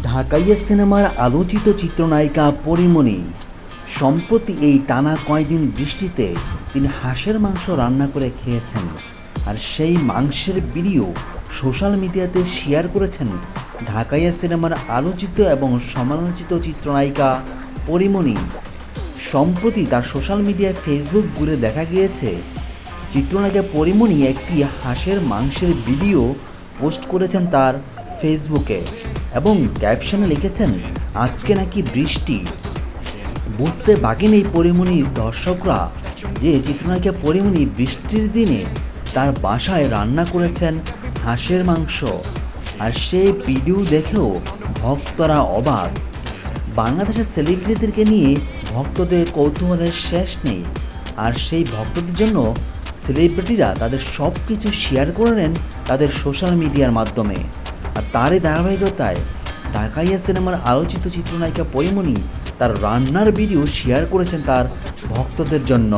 ঢাকাইয়া সিনেমার আলোচিত চিত্রনায়িকা পরিমণি। সম্প্রতি এই টানা কয়দিন বৃষ্টিতে তিনি হাঁসের মাংস রান্না করে খেয়েছেন আর সেই মাংসের ভিডিও সোশ্যাল মিডিয়াতে শেয়ার করেছেন ঢাকাইয়া সিনেমার আলোচিত এবং সমালোচিত চিত্রনায়িকা পরিমণি। সম্প্রতি তার সোশ্যাল মিডিয়ায় ফেসবুক ঘুরে দেখা গিয়েছে, চিত্রনায়িকা পরিমণি একটি হাঁসের মাংসের ভিডিও পোস্ট করেছেন তার ফেসবুকে। এবং ক্যাপশনে লিখেছেন, আজকে নাকি বৃষ্টি। বুঝতে বাকি নেই পরিমণির দর্শকরা যে চিত্রনায়িকা পরিমণি বৃষ্টির দিনে তার বাসায় রান্না করেছেন হাঁসের মাংস। আর সেই ভিডিও দেখেও ভক্তরা অবাক। বাংলাদেশের সেলিব্রিটিদেরকে নিয়ে ভক্তদের কৌতূহলের শেষ নেই। আর সেই ভক্তদের জন্য সেলিব্রিটিরা তাদের সব কিছু শেয়ার করে নেন তাদের সোশ্যাল মিডিয়ার মাধ্যমে। তারই ধারাবাহিকতায় টাকাইয়া সিনেমার আলোচিত চিত্রনায়িকা পরিমণি তার রান্নার ভিডিও শেয়ার করেছেন তার ভক্তদের জন্য।